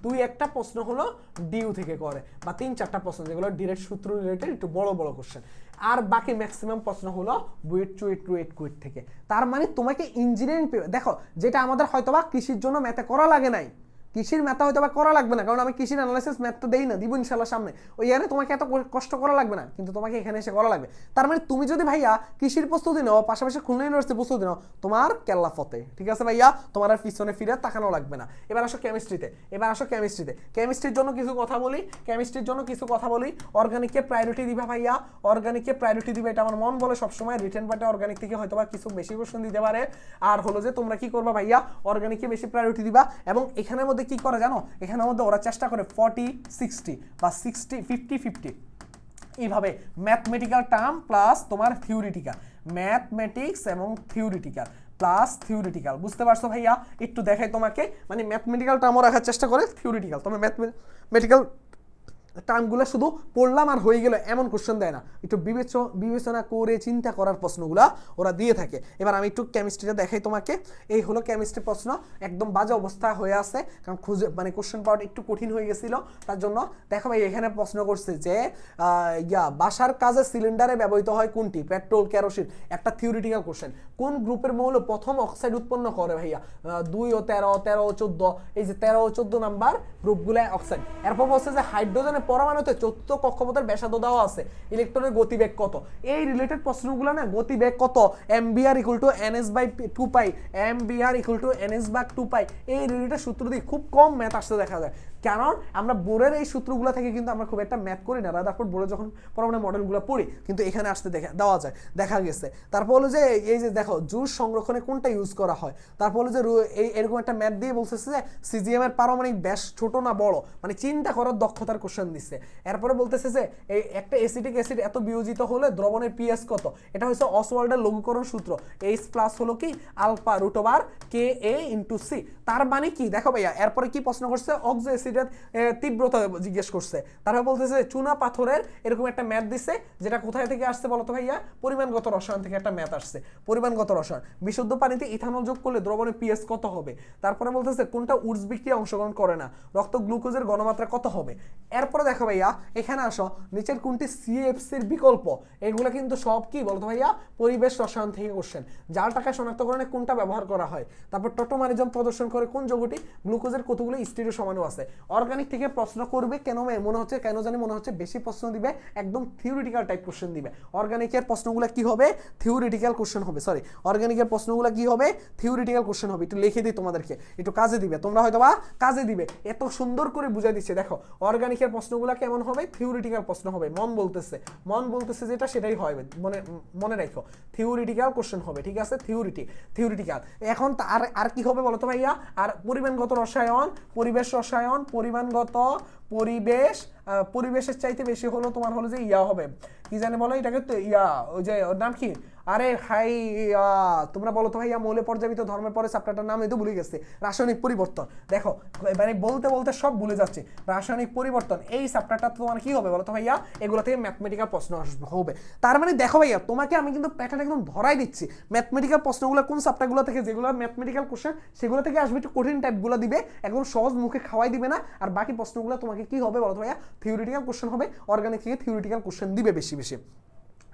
দুই একটা প্রশ্ন হলো ডিউ থেকে করে, বা তিন চারটা প্রশ্ন, যেগুলো ডিরেক্ট সূত্র রিলেটেড একটু বড় বড় কোশ্চেন আর বাকি ম্যাক্সিমাম প্রশ্ন হলো বুয়েট টুয়েট টুয়েট কুয়েট থেকে। তার মানে তোমাকে ইঞ্জিনিয়ারিং দেখো, যেটা আমাদের হয়তোবা কৃষির জন্য ম্যাথে করা লাগে নাই কৃষির ম্যাথা হয়তো বা করা লাগবে না, কারণ আমি কৃষির অ্যানালাইসিস ম্যাথটা দেই না, দিব ইনশাল্লাহ সামনে। ওইখানে তোমাকে এত কষ্ট করা লাগবে না, কিন্তু তোমাকে এখানে এসে করা লাগবে। তার মানে তুমি যদি ভাইয়া কৃষির প্রস্তুতি নাও, পাশাপাশি খুলনা ইউনিভার্সিটির প্রস্তুতি নাও, তোমার কেল্লা ফতে। ঠিক আছে ভাইয়া? তোমার আর পিছনে ফিরে তাকানো লাগবে না। এবার আসো কেমিস্ট্রিতে এবার আসো কেমিস্ট্রিতে কেমিস্ট্রির জন্য কিছু কথা বলি কেমিস্ট্রির জন্য কিছু কথা বলি। অর্গানিককে প্রায়োরিটি দিবা ভাইয়া? অর্গানিককে প্রায়োরিটি দিবে, এটা আমার মন বলে সবসময়। রিটেন পার্টে অর্গানিক থেকে হয়তো বা কিছু বেশি কোশ্চেন দিতে পারে। আর হলো যে তোমরা কি করবা ভাইয়া? অর্গানিককে বেশি প্রায়োরিটি দিবা। এবং এখানের মধ্যে কি করে জানো? এখানের মধ্যে ওরা চেষ্টা করে ফর্টি সিক্সটি বা সিক্সটি ফিফটি ফিফটি এইভাবে ম্যাথমেটিক্যাল টার্ম প্লাস তোমার থিওরিটিক্যাল ম্যাথমেটিক্স এবং থিওরিটিক্যাল প্লাস থিওরিটিক্যাল বুঝতে পারছ ভাইয়া? একটু দেখাই তোমাকে। মানে ম্যাথমেটিক্যাল টার্মও রাখার চেষ্টা করে থিওরিটিক্যাল তবে ম্যাথমেটিক্যাল টার্মগুলো শুধু পড়লাম আর হয়ে গেল এমন কোশ্চেন দেয় না। একটু বিবেচ বিবেচনা করে চিন্তা করার প্রশ্নগুলো ওরা দিয়ে থাকে। এবার আমি একটু কেমিস্ট্রিটা দেখাই তোমাকে। এই হলো কেমিস্ট্রি প্রশ্ন। একদম বাজে অবস্থা হয়ে আছে, কারণ খুঁজে মানে কোশ্চেন পাওয়াটা একটু কঠিন হয়ে গেছিল। তার জন্য দেখো ভাই, এখানে প্রশ্ন করছে যে ইয়া, বাসার কাজে সিলিন্ডারে ব্যবহৃত হয় কোনটি? Petrol, kerosene. একটা থিওরিটিক্যাল কোশ্চেন কোন গ্রুপের মৌল প্রথম অক্সাইড উৎপন্ন করে ভাইয়া? দুই ও তেরো তেরো চোদ্দ। এই যে তেরো চোদ্দ নাম্বার গ্রুপগুলো অক্সাইড এরপর বলছে যে হাইড্রোজেনের পরমাণুতে চতুর্থ কক্ষপথের ব্যাসাদ দেওয়া আছে, ইলেকট্রনের গতিবেগ কত? এই রিলেটেড প্রশ্নগুলো না, গতিবেগ কত? M B R equal to N S by two pi M B R equal to N S by two pi এই রিলেটেড সূত্র দিয়ে খুব কম ম্যাথ আসতে দেখা যায়। কারণ আমরা বোর্ডের এই সূত্রগুলো থেকে কিন্তু আমরা খুব একটা ম্যাথ করি না। রাদারফোর বোর্ডে যখন পরমাণু মডেলগুলো পড়ি, কিন্তু এখানে আসতে দেখা দেওয়া যায়, দেখা গেছে। তারপর হলো যে এই যে দেখো, জুস সংরক্ষণে কোনটা ইউজ করা হয়? তারপর হলো যে এই এরকম একটা ম্যাথ দিয়ে বলতেছে যে সিজিএম এর পারমাণবিক ব্যাস ছোট না বড়? মানে চিন্তা করার দক্ষতার কোশ্চেন দিচ্ছে। এরপরে বলতেছে যে এই একটা এসিটিক অ্যাসিড এত বিয়োজিত হলে দ্রবণের পিএস কত? এটা হচ্ছে অসওয়াল্ডের লঘুকরণ সূত্র। এইচ প্লাস হলো কি? Alpha root over K A into C তার মানে কি? দেখো ভাইয়া, এরপরে কি প্রশ্ন করছে? অক্সো অ্যাসিডের এ, তীব্রতা জিজ্ঞেস করছে। তারপর বলতেছে চুনা পাথরের এরকম একটা ম্যাথ দিছে যেটা কোথায় থেকে আসছে বলতো ভাইয়া? পরিমাণগত রসায়ন থেকে একটা ম্যাথ আসছে। পরিমাণগত রসায়ন। বিশুদ্ধ পানিতে ইথানল যোগ করলে দ্রবণের পিএস কত হবে? তারপরে বলতেছে কোনটা উডস বিক্রিয়া অংশগ্রহণ করে না? রক্ত গ্লুকোজের গণমাত্রা কত হবে? এরপরে দেখো ভাইয়া এখানে আসো। নিচের কোনটি সিএফসির বিকল্প? এগুলো কিন্তু সব কি বলতো ভাইয়া? পরিবেশ রসায়ন থেকে কোশ্চেন জাল টাকা শনাক্তকরণে কোনটা ব্যবহার করা হয়? তারপর টোটোমারিজম প্রদর্শন করে কোন যৌগটি গ্লুকোজের কতগুলো স্টিরিও সমানু আছে? অর্গানিক থেকে প্রশ্ন করবে, কেন মনে হচ্ছে, কেন জানি মনে হচ্ছে বেশি প্রশ্ন দিবে, একদম থিওরিটিক্যাল টাইপ কোশ্চেন দিবে। অর্গানিকের প্রশ্নগুলো কি হবে? থিওরিটিক্যাল কোশ্চেন হবে সরি অর্গানিকের প্রশ্নগুলো কি হবে? থিওরিটিক্যাল কোশ্চেন হবে। একটু লিখে দিই তোমাদেরকে। একটু কাজে দিবে। তোমরা হয়তো বা কাজে দিবে। এত সুন্দর করে বুঝাই দিচ্ছে। দেখো অর্গানিকের প্রশ্নগুলো কেমন হবে? থিওরিটিক্যাল প্রশ্ন হবে। মন বলতেছে। মন বলতেছে যেটা, সেটাই হবে। মনে মনে রাখো। থিওরিটিক্যাল কোশ্চেন হবে, ঠিক আছে? থিওরিটি থিওরিটিক্যাল এখন আর আর কি হবে বলো তো ভাইয়া? আর পরিমাণগত রসায়ন, পরিবেশ রসায়ন পরিমাণগত পরিবেশ পরিবেশের চাইতে বেশি হলো তোমার হলো যে ইয়া হবে। কি জানে বলো এটাকে তো ইয়া, ওই যে ওর নাম কি? আরে হাই তোমরা বলো তো ভাইয়া মৌলে পর্যাপিত ধর্মের পরে চ্যাপ্টারটার নাম এই তো ভুলে গেছে। রাসায়নিক পরিবর্তন। দেখো মানে বলতে বলতে সব ভুলে যাচ্ছে। রাসায়নিক পরিবর্তন, এই চ্যাপ্টারটা তোমার কি হবে বলো তো ভাইয়া? এগুলো থেকে ম্যাথমেটিক্যাল প্রশ্ন হবে। তার মানে দেখো ভাইয়া, তোমাকে আমি কিন্তু প্যাটার্ন একদম ধরাই দিচ্ছি। ম্যাথমেটিক্যাল প্রশ্নগুলো কোন চ্যাপ্টারগুলো থেকে যেগুলো ম্যাথমেটিক্যাল কোশ্চেন সেগুলো থেকে আসবে একটু কঠিন টাইপগুলো দিবে। একদম সহজ মুখে খাওয়াই দিবে না। আর বাকি প্রশ্নগুলো তোমাকে কি হবে বলো তো ভাইয়া? থিওরিটিক্যাল কোশ্চেন হবে। অর্গানিক থেকে থিওরিটিক্যাল কোশ্চেন দিবে বেশি বেশি।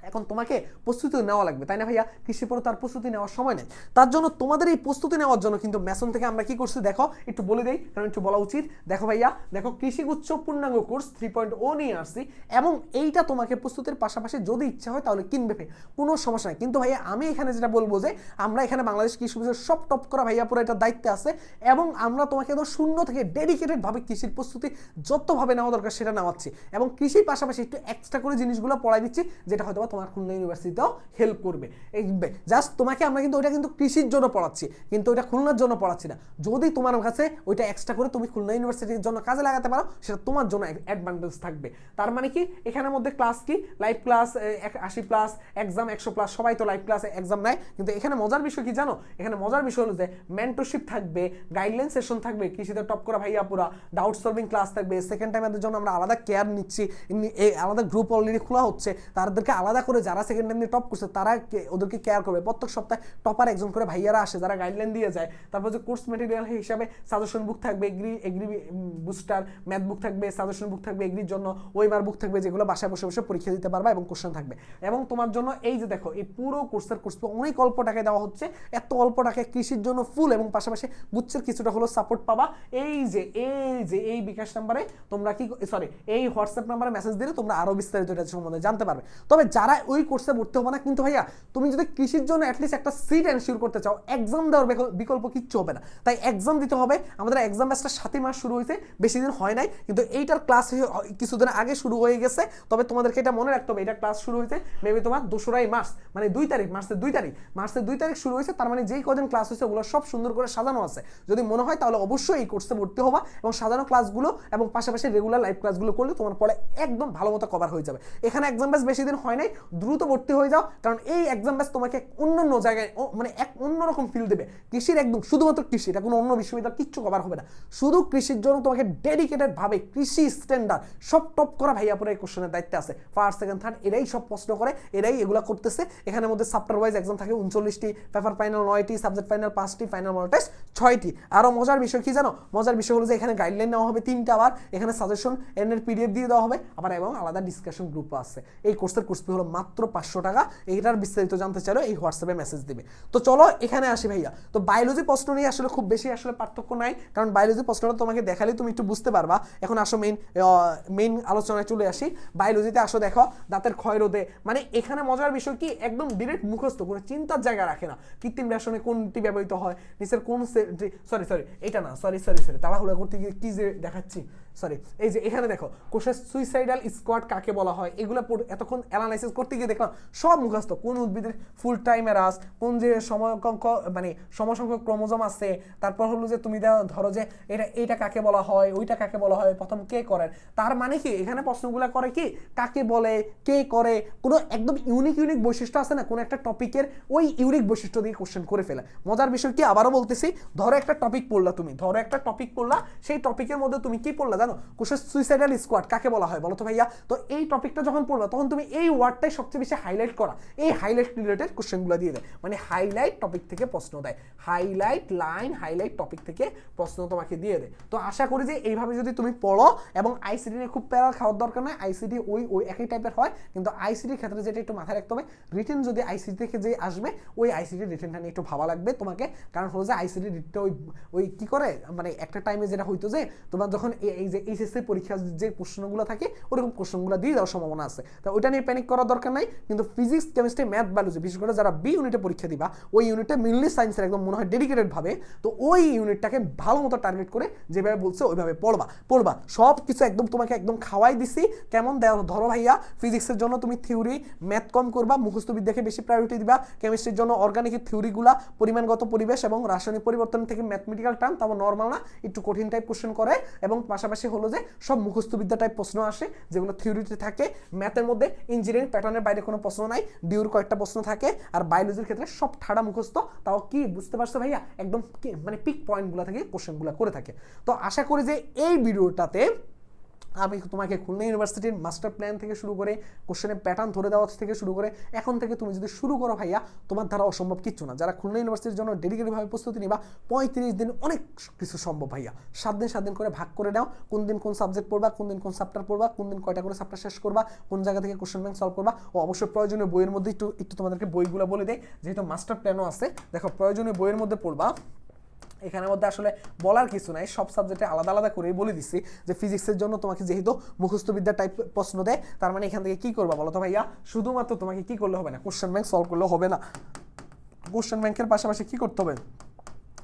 এখন তোমাকে প্রস্তুতি নেওয়া লাগবে, তাই না ভাইয়া? কৃষি পরে তার প্রস্তুতি নেওয়ার সময় নেই। তার জন্য তোমাদের এই প্রস্তুতি নেওয়ার জন্য কিন্তু মেসন থেকে আমরা কি করছি, দেখো, একটু বলে দেই, কারণ একটু বলা উচিত। দেখো ভাইয়া, দেখো, কৃষি উচ্চ পূর্ণাঙ্গ কোর্স থ্রি পয়েন্ট ও নিয়ে আসছি, এবং এইটা তোমাকে প্রস্তুতির পাশাপাশি যদি ইচ্ছা হয় তাহলে কিনবে কোনো সমস্যা নেই। কিন্তু ভাইয়া, আমি এখানে যেটা বলব যে, আমরা এখানে বাংলাদেশ কৃষি বিষয়ের সব টপ করা ভাইয়া পুরো এটা দায়িত্বে আছে, এবং আমরা তোমাকে একদম শূন্য থেকে ডেডিকেটেড ভাবে কৃষির প্রস্তুতি যতভাবে নেওয়া দরকার সেটা নেওয়াচ্ছি, এবং কৃষির পাশাপাশি একটু এক্সট্রা করে জিনিসগুলো পড়াই দিচ্ছি, যেটা হয়তো তোমার খুলনা ইউনিভার্সিটিতেও হেল্প করবে। এই জাস্ট তোমাকে আমরা কিন্তু ওইটা কিন্তু কৃষির জন্য পড়াচ্ছি, কিন্তু ওইটা খুলনার জন্য পড়াচ্ছি না। যদি তোমার কাছে ওইটা এক্সট্রা করে তুমি খুলনা ইউনিভার্সিটির জন্য কাজে লাগাতে পারো, সেটা তোমার জন্য অ্যাডভান্টেজ থাকবে। তার মানে কি, এখানের মধ্যে ক্লাস কি? লাইভ ক্লাস আশি প্লাস এক্সাম একশো প্লাস সবাই তো লাইভ ক্লাসে এক্সাম নেয়। কিন্তু এখানে মজার বিষয় কি জানো? এখানে মজার বিষয় হলো যে মেন্টরশিপ থাকবে গাইডলাইন সেশন থাকবে, কৃষিতে টপ করা ভাইয়া পুরা ডাউট সলভিং ক্লাস থাকবে। সেকেন্ড টাইমের জন্য আমরা আলাদা কেয়ার নিচ্ছি আলাদা গ্রুপ অলরেডি খোলা হচ্ছে, তাদেরকে আলাদা করে যারা সেকেন্ড টাইম টপ করছে, তারা ওদেরকে কেয়ার করবে। প্রত্যেক সপ্তাহে টপার একজন করে ভাইয়ারা আসে, যারা গাইডলাইন দিয়ে যায়। তারপর যে কোর্স মেটেরিয়াল হিসাবে সাজেশন বুক থাকবে agri agri booster math book থাকবে সাজেশন বুক থাকবে এগ্রির জন্য ওইমার বুক থাকবে, যেগুলো বাসায় বসে বসে পরীক্ষা দিতে পারবা এবং কোশ্চেন থাকবে। এবং তোমার জন্য এই যে দেখো, এই পুরো কোর্সের কোর্স অনেক অল্প টাকায় দেওয়া হচ্ছে, এত অল্প টাকায় কৃষির জন্য ফুল এবং পাশাপাশি গুচ্ছের কিছুটা হলো সাপোর্ট পাবা। এই যে এই যে, এই বিকাশ নাম্বারে তোমরা কি সরি এই হোয়াটসঅ্যাপ নাম্বারে মেসেজ দিলে তোমরা আরও বিস্তারিত এটা সম্বন্ধে জানতে পারবে। তবে যারা ওই কোর্সে ভর্তি হবে না। কিন্তু ভাইয়া, তুমি যদি কৃষির জন্য অ্যাটলিস্ট একটা সিট এনশিওর করতে চাও এক্সাম দেওয়ার বিকল্প কিচ্ছু হবে না। তাই এক্সাম দিতে হবে। আমাদের এক্সাম ব্যাচটা সাতই মাস শুরু হয়েছে, বেশি দিন হয় নাই, কিন্তু এইটার ক্লাস কিছুদিন আগে শুরু হয়ে গেছে। তবে তোমাদেরকে এটা মনে রাখতে হবে এটা ক্লাস শুরু হয়েছে মেবি তোমার দোসরাই মার্চ মানে দুই তারিখ, মার্চের দুই তারিখ। মার্চের দুই তারিখ শুরু হয়েছে, তার মানে যেই কদিন ক্লাস হয়েছে, ওগুলো সব সুন্দর করে সাজানো আছে। যদি মনে হয় তাহলে অবশ্যই এই কোর্সে ভর্তি হবা এবং সাজানো ক্লাসগুলো এবং পাশাপাশি রেগুলার লাইভ ক্লাসগুলো করলে তোমার পরে একদম ভালো মতো কভার হয়ে যাবে। এখানে এক্সাম ব্যাচ বেশি দিন হয় নাই দ্রুত ভর্তি হয়ে যাও, কারণ এই এক্সাম ব্যাস তোমাকে অন্যান্য জায়গায় মানে এক অন্যরকম ফিল দেবে। কৃষির একদম, শুধুমাত্র কৃষি, এটা কোনো অন্য বিশ্ববিদ্যালয় কিচ্ছু কভার হবে না। শুধু কৃষির জন্য তোমাকে ডেডিকেটেড ভাবে কৃষি স্ট্যান্ডার্ড সব টপ করা ভাইয়া পরে এই কোশ্চেনের দায়িত্বে আছে। ফার্স্ট সেকেন্ড থার্ড এরাই সব প্রশ্ন করে, এরাই এগুলো করতেছে। এখানের মধ্যে সাপ্টার ওয়াইজ এক্সাম থাকে উনচল্লিশটি পেপার ফাইনাল নয়টি সাবজেক্ট ফাইনাল পাঁচটি ফাইনাল মডেল টেস্ট ছয়টি। আরও মজার বিষয় কি জানো? মজার বিষয় হলো যে এখানে গাইডলাইন নেওয়া হবে তিনটা আবার, এখানে সাজেশন এর পিডিএফ দিয়ে দেওয়া হবে, আবার এবং আলাদা ডিসকাশন গ্রুপ আছে। এই কোর্সের কোর্স হলো মাত্র পাঁচশো টাকা। এইটার বিস্তারিত জানতে চাইলে এই হোয়াটসঅ্যাপে মেসেজ দিবে। তো চলো এখানে আসি ভাইয়া। তো বায়োলজি প্রশ্ন নিয়ে আসলে খুব বেশি আসলে পার্থক্য নাই, কারণ বায়োলজি প্রশ্নটা তোমাকে দেখালে তুমি একটু বুঝতে পারবা। এখন আসো মেইন মেইন আলোচনায় চলে আসি। বায়োলজিতে আসো দেখো, দাঁতের ক্ষয় রোধে। মানে এখানে মজার বিষয় কি, একদম ডিরেক্ট মুখস্থ, কোনো চিন্তার জায়গা রাখে না। কৃত্রিম রেশনে কোনটি ব্যবহৃত হয়, নিচের কোন সরি সরি এটা না সরি সরি সরি তাড়াহুড়া করতে গিয়ে কি যে দেখাচ্ছি। সরি এই যে এখানে দেখো, কোষের সুইসাইডাল স্কোয়াড কাকে বলা হয়? এগুলো এতক্ষণ অ্যানালাইসিস করতে গিয়ে দেখলাম, সব মুখস্থ। কোন উদ্ভিদের ফুল টাইম এরাস কোন যে সময়কঙ্ক মানে সমসংখ্যক ক্রোমোজোম আছে, তারপর হলো যে তুমি ধরো যে এটা এইটা কাকে বলা হয়, ওইটা কাকে বলা হয়, প্রথম কে করেন? তার মানে কি, এখানে প্রশ্নগুলো করে কি, কাকে বলে, কে করে, কোনো একদম ইউনিক ইউনিক বৈশিষ্ট্য আছে না? কোনো একটা টপিকের ওই ইউনিক বৈশিষ্ট্য দিয়ে কোশ্চেন করে ফেলে। মজার বিষয় কি, আবারও বলতেছি, ধরো একটা টপিক পড়লা তুমি, ধরো একটা টপিক পড়লা, সেই টপিকের মধ্যে তুমি কি পড়লা? জানো? কোশ্চেন সুইসাইডাল স্কোয়াড কাকে বলা হয় বলো তো ভাইয়া? তো এই টপিকটা যখন পড়বা, তখন তুমি এই ওয়ার্ডটাই সবচেয়ে বেশি হাইলাইট করা। এই হাইলাইট রিলেটেড কোশ্চেনগুলো দিয়ে দেয়। মানে হাইলাইট টপিক থেকে প্রশ্ন দেয়। হাইলাইট লাইন হাইলাইট টপিক থেকে প্রশ্ন তোমাকে দিয়ে দেয়। তো আশা করি যে এইভাবে যদি তুমি পড়ো, এবং আইসিডি নিয়ে খুব প্যারা খাওয়ার দরকার নয় আইসিডি ওই ওই একই টাইপের হয়, কিন্তু আইসিডির ক্ষেত্রে যেটা একটু মাথায় রাখতে হবে রিটেন যদি আইসিডি থেকে যে আসবে, ওই আইসিডি রিটেনটা নিয়ে একটু ভাবা লাগবে তোমাকে। কারণ হলো যে আইসিডি রিটটা ওই ওই কি করে? মানে একটা টাইমে যেটা হইতো যে, তোমার যখন এই যে এইচএসসি পরীক্ষার যে প্রশ্নগুলো থাকে, ওরকম প্রশ্নগুলো দিয়ে দেওয়ার সম্ভাবনা আছে। তো ওইটা নিয়ে প্যানিক করার দরকার নাই, কিন্তু ফিজিক্স কেমিস্ট্রি ম্যাথ বায়োলজি বিশেষ করে যারা বি ইউনিটে পরীক্ষা দিবা, ওই ইউনিটে মেনলি সায়েন্সের একদম মনে হয় ডেডিকেটেড ভাবে, তো ওই ইউনিটটাকে ভালো মতো টার্গেট করে যেভাবে বলছে ওইভাবে পড়বা। পড়বা। সব কিছু একদম তোমাকে একদম খাওয়াই দিছি। কেমন ধরো ভাইয়া ফিজিক্সের জন্য তুমি থিওরি ম্যাথ কম করবা, মুখস্থ বিদ্যাকে বেশি প্রায়োরিটি দিবা কেমিস্ট্রির জন্য অর্গানিক থিওরিগুলা পরিমাণগত পরিবেশ এবং রাসায়নিক পরিবর্তন থেকে ম্যাথমেটিক্যাল টার্ম তারপর নর্মাল না, একটু কঠিন টাইপ কোশ্চেন করে এবং পাশাপাশি হলো যে সব মুখস্থবিদ্যা টাইপ প্রশ্ন আসে, যেগুলো থিওরিতে থাকে। ম্যাথের মধ্যে ইঞ্জিনিয়ারিং প্যাটার্নের বাইরে কোনো প্রশ্ন নাই। ডিউর কয়েকটা প্রশ্ন থাকে। আর বায়োলজির ক্ষেত্রে সব ঠাড়া মুখস্থ। তাও কি বুঝতে পারছ ভাইয়া? একদম মানে পিক পয়েন্টগুলো থেকে কোশ্চেনগুলো করে থাকে। তো আশা করি যে এই ভিডিওটাতে আমি তোমাকে খুলনা ইউনিভার্সিটির মাস্টার প্ল্যান থেকে শুরু করে কোশ্চেনের প্যাটার্ন ধরে দেওয়া থেকে শুরু করে এখন থেকে তুমি যদি শুরু করো ভাইয়া, তোমার দ্বারা অসম্ভব কিচ্ছু না। যারা খুলনা ইউনিভার্সিটির জন্য ডেডিকেটভাবে প্রস্তুতি নিবা, পঁয়ত্রিশ দিন অনেক কিছু সম্ভব ভাইয়া। সাত দিন সাত দিন করে ভাগ করে নাও, কোন দিন কোন সাবজেক্ট পড়বা, কোন দিন কোন চ্যাপ্টার পড়বা, কোন দিন কয়টা করে চ্যাপ্টার শেষ করবা, কোন জায়গা থেকে কোশ্চেন ব্যাংক সলভ করবা। ও অবশ্যই প্রয়োজনীয় বইয়ের মধ্যে একটু একটু তোমাদেরকে বইগুলো বলে দেয় যেহেতু মাস্টার প্ল্যানও আছে, দেখো প্রয়োজনীয় বইয়ের মধ্যে পড়বা এখানের মধ্যে আসলে বলার কিছু নাই। সব সাবজেক্টে আলাদা আলাদা করে বলে দিছি যে ফিজিক্সের জন্য তোমাকে যেহেতু মুখস্থবিদ্যা টাইপ প্রশ্ন দেয়, তার মানে এখান থেকে কি করবা বলো তো ভাইয়া? শুধুমাত্র তোমাকে কি করলে হবে না? কোশ্চেন ব্যাংক সলভ করলে হবে না। কোশ্চেন ব্যাংকের পাশাপাশি কি করতে হবে?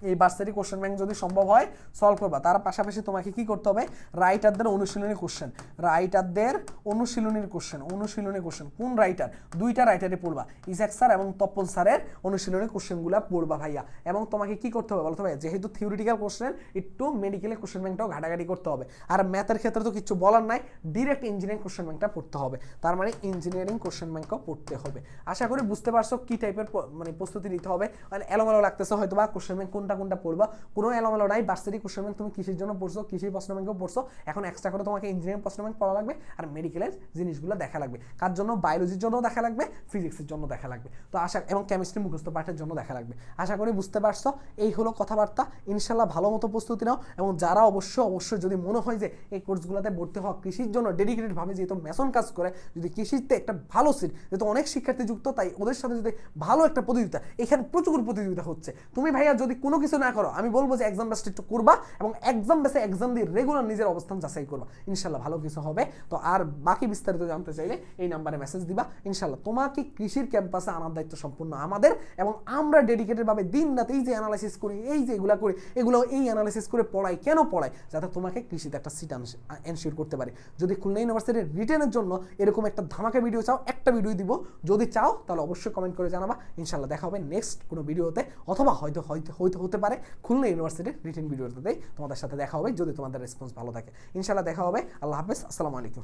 এই বার্সারি কোশ্চেন ব্যাংক যদি সম্ভব হয় সলভ করবা। তার পাশাপাশি তোমাকে কি করতে হবে? রাইটারদের অনুশীলনী কোশ্চেন রাইটারদের অনুশীলনীর কোশ্চেন অনুশীলনী কোশ্চেন কোন রাইটার দুইটা রাইটারে পড়বা। ইসাক স্যার এবং তপন স্যারের অনুশীলনী কোশ্চেনগুলো পড়বা ভাইয়া। এবং তোমাকে কি করতে হবে বলতে হবে যেহেতু থিওরিটিক্যাল কোশ্চেন একটু মেডিকেলের কোশ্চেন ব্যাংকটাও ঘাটাঘাটি করতে হবে। আর ম্যাথের ক্ষেত্রে তো কিছু বলার নাই ডিরেক্ট ইঞ্জিনিয়ারিং কোশ্চেন ব্যাংকটা পড়তে হবে। তার মানে ইঞ্জিনিয়ারিং কোশ্চেন ব্যাংকও পড়তে হবে। আশা করি বুঝতে পারছ কি টাইপের মানে প্রস্তুতি নিতে হবে। মানে এলোমেলো লাগতেছে হয়তো বা কোশ্চেন ব্যাংক কোনটা কোনটা পড়বা? কোনো এলোমেলো নাই বার্সিটি কোশ্চেন ব্যাংক তুমি কিসের জন্য পড়ছো কৃষি প্রশ্ন ব্যাংকও পড়ছো, এখন এক্সট্রা করে তোমাকে ইঞ্জিনিয়ারিং প্রশ্ন ব্যাংক পড়া লাগবে আর মেডিকেলের জিনিসগুলো দেখা লাগবে। কার জন্য? বায়োলজির জন্য দেখা লাগবে ফিজিক্সের জন্য দেখা লাগবে। তো আশা এবং কেমিস্ট্রি মুখস্থ পাঠের জন্য দেখা লাগবে। আশা করি বুঝতে পারছ, এই হলো কথাবার্তা। ইনশাল্লাহ ভালো মতো প্রস্তুতি নাও এবং যারা অবশ্যই অবশ্যই যদি মনে হয় যে এই কোর্সগুলোতে ভর্তি হওয়া কৃষির জন্য ডেডিকেটেড ভাবে যেহেতু মেশন কাজ করে, যদি কৃষিতে একটা ভালো সিট যেহেতু অনেক শিক্ষার্থী যুক্ত, তাই ওদের সাথে যদি ভালো একটা প্রতিযোগিতা, এখানে প্রচুর প্রতিযোগিতা হচ্ছে। তুমি ভাইয়া যদি কোনো কিছু না করো, আমি বলব যে এক্সাম বেসটা একটু করবা এবং এক্সাম বেসে এক্সাম দিয়ে রেগুলার নিজের অবস্থান যাচাই করবা। ইনশাল্লাহ ভালো কিছু হবে। তো আর বাকি বিস্তারিত জানতে চাইলে এই নাম্বারে মেসেজ দিবা। ইনশাল্লাহ তোমাকে কৃষির ক্যাম্পাসে আনার দায়িত্ব সম্পূর্ণ আমাদের এবং আমরা ডেডিকেটেড ভাবে দিন রাত এই যে অ্যানালাইসিস করি, এই যে এগুলা করি এগুলো এই অ্যানালাইসিস করে পড়াই। কেন পড়াই? যাতে তোমাকে কৃষিতে একটা সিট এনশিওর করতে পারে। যদি খুলনা ইউনিভার্সিটির রিটেনের জন্য এরকম একটা ধামাকা ভিডিও চাও, একটা ভিডিও দিব। যদি চাও, তাহলে অবশ্যই কমেন্ট করে জানাবা। ইনশাল্লাহ দেখা হবে নেক্সট কোনো ভিডিওতে অথবা হয়তো হয়তো হয়তো হতে পারে। খুলনা ইউনিভার্সিটির রিটেন ভিডিওটাতেই তোমাদের সাথে দেখা হবে যদি তোমাদের রেসপন্স ভালো থাকে। ইনশাল্লাহ দেখা হবে। আল্লাহ হাফেজ। আসসালামু আলাইকুম।